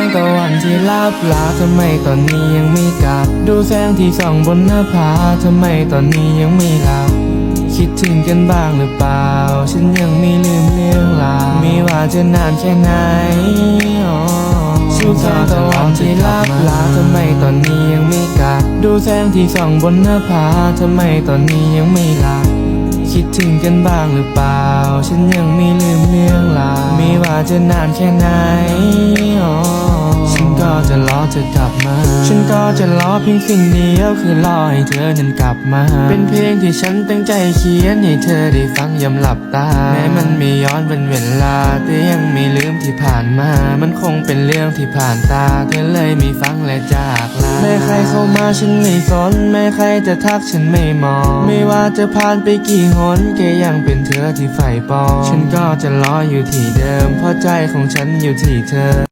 งตะวันที่ลับลาทำไมตอนนี้ยังไม่กลับ ดูแสงที่ส่องบนหน้าผาทำไมตอนนี้ยังไม่หลับ คิดถึงกันบ้างหรือเปล่า ฉันยังไม่ลืมเรื่องราวไม่ว่าจะนานแค่ไหนอ๋อดูแสงตะวันที่ลับลาทำไมตอนนี้ยังไม่กลับ ดูแสงที่ส่องบนหน้าผาทำไมตอนนี้ยังไม่หลับคิดถึงกันบ้างหรือเปล่า ฉันยังไม่ลืมเรื่องราวไม่ว่าจะนานแค่ไหน เธอกลับมา ฉันก็จะรอเพียงสิ่งเดียวคือรอให้เธอนั้นกลับมา เป็นเพลงที่ฉันตั้งใจเขียนให้เธอได้ฟังยามหลับตา แม้มันไม่ย้อนเป็นเวลา แต่ยังไม่ลืมที่ผ่านมา มันคงเป็นเรื่องที่ผ่านตา เธอเลยไม่ฟังและจากลา แม้ใครเข้ามาฉันไม่สน แม้ใครจะทักฉันไม่มอง ไม่ว่าจะผ่านไปกี่หนแกยังเป็นเธอที่ใฝ่ปอง ฉันก็จะรออยู่ที่เดิม เพราะใจของฉันอยู่ที่เธอ